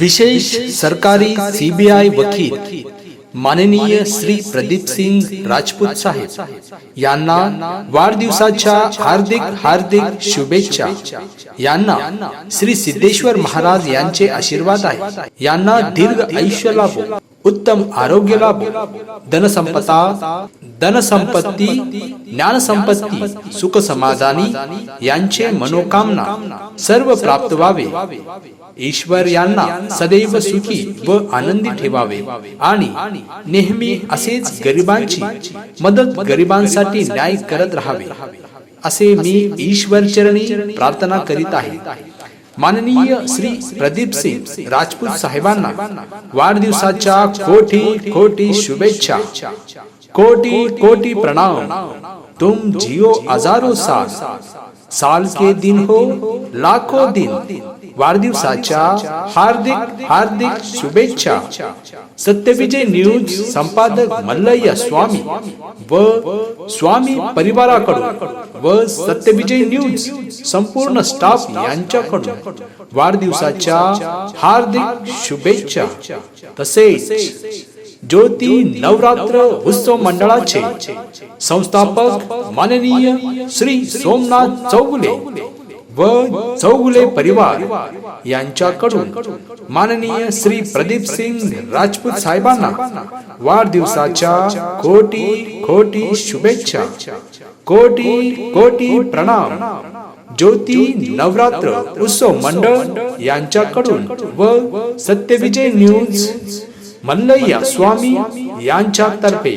विशेष सरकारी सीबीआय वकील माननीय श्री प्रदीप सिंग राजपूत साहेब यांना वाढदिवसाच्या हार्दिक हार्दिक शुभेच्छा. यांना श्री सिद्धेश्वर महाराज यांचे आशीर्वाद आहे. यांना दीर्घ आयुष्य लाभो उत्तम आरोग्य लाभो धनसंपदा धनसंपत्ती ज्ञानसंपत्ती सुख समाधानी यांचे मनोकामना सर्व प्राप्त व्हावे. ईश्वर यांना सदैव सुखी व आनंदी ठेवावे आणि नेहमी असेच गरिबांची मदत गरिबांसाठी न्याय करत राहावे. असे मी ईश्वर चरणी प्रार्थना करीत आहे. माननीय श्री प्रदीप सिंग राजपूत साहेबांना वाढदिवसाच्या कोटी कोटी शुभेच्छा. कोटी कोटी प्रणाम. तुम जियो हजारो साल साल के दिन हो लाखो दिन वाढदिवसाच्या हार्दिक हार्दिक शुभेच्छा. सत्यविजय न्यूज संपादक मल्लय्य स्वामी व स्वामी परिवाराकडून व सत्यविजय न्यूज संपूर्ण स्टाफ यांच्याकडून वाढदिवसाच्या हार्दिक शुभेच्छा. तसेच ज्योती नवरात्र उत्सव मंडळाचे संस्थापक माननीय श्री सोमनाथ चौगुले व चौगुले परिवार यांच्याकडून माननीय श्री प्रदीप सिंग राजपूत साहेबांना वाढदिवसाच्या कोटी कोटी शुभेच्छा कोटी कोटी प्रणाम ज्योती नवरात्र उत्सव मंडळ यांच्याकडून व सत्यविजय न्यूज मल्लय्या स्वामी यांच्यातर्फे